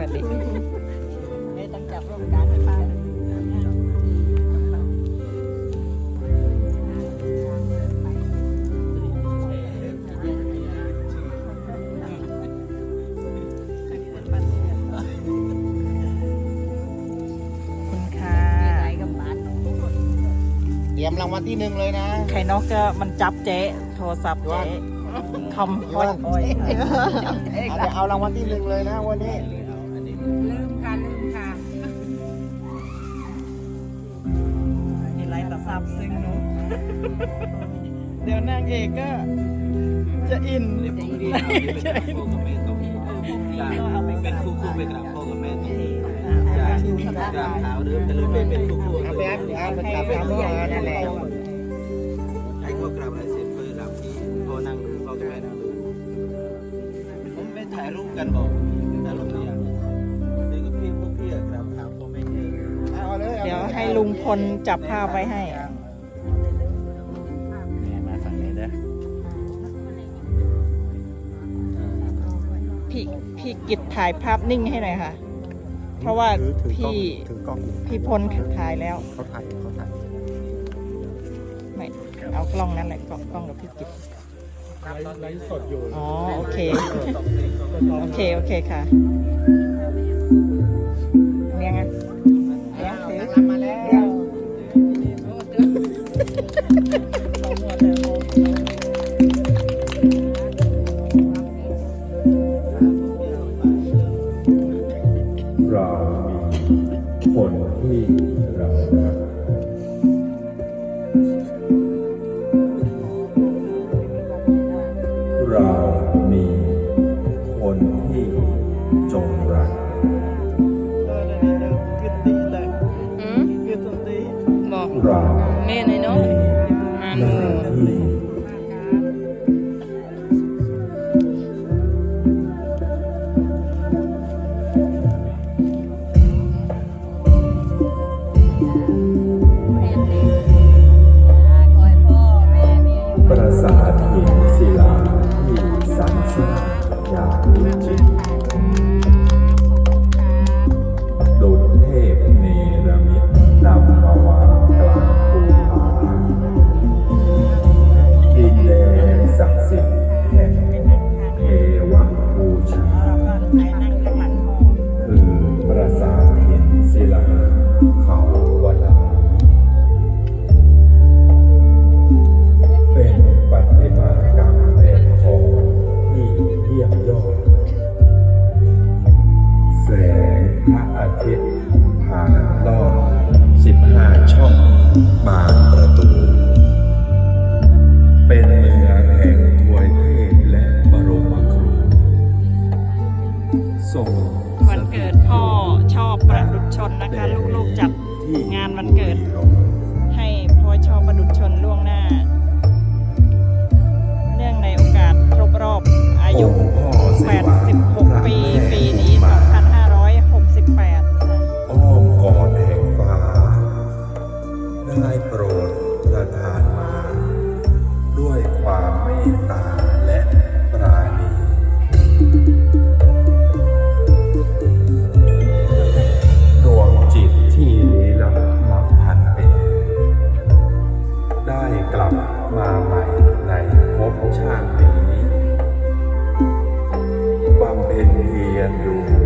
จับปกติไม่ต้องจับร่วมกันไปคุณค่ะไหนกับบ้านเตรียมรางวัลที่หนึ่งเลยนะไข่นกจะมันจับเจ๊โทรศัพท์เจ๊คอมคอยโอ้ย เอาจะเอารางวัลที่หนึ่งเลยนะวันนี้ ลืมค่ะลืมค่ะมีไรแต่ซับซึ้งเนุเดี๋ยวนางเอกก็จะอินเรียบร้อยดีครับเป็นพ่อกับแม่ต้องเป็นคู่คู่ไปกราบพ่อกับแม่ต้องจากกราบเท้าเดิมจะเลยเป็นคู่คู่เอาไปเอาไปกลับตามพ่อนั่นแหละให้เขากราบอะไรเสร็จเพื่อรับที่พ่อนั่งดูพ่อกับแม่นั่งดูผมไม่ถ่ายรูปกันบอก ลเดี๋ยวให้ลุงพลจับภาพไว้ให้มาฝั่งนี้นะพี่พี่กิจถ่ายภาพนิ่งให้หน่อยค่ะ เพราะว่าถือถือกล้องพี่ถือกล้องพี่พลถ่ายแล้ว เขาถ่ายเขาถ่ายไม่เอากล้องนั่นแหละกล้องกล้องกับพี่กิจไลฟ์สดอยู่ อ๋อโอเค โอเค โอเคค่ะ คนที่เรารักเรามีคนที่จงรักบอกเราแม่ในเนาะมีหน้าที่ สาธิตศิลาที่สันสร้าอย่างวิจิตรดุ ยี่ยมยอด แสงพระอาทิตย์ผ่านรอบสิบห้าช่องบานประตู เป็นเมืองแห่งทวยเทพและบรมครูทรงวันเกิดพ่อชอบประดุจชนนะคะ ลูกๆจัดงานวันเกิด ให้พ่อชอบประดุจชนล่วงหน้า เพี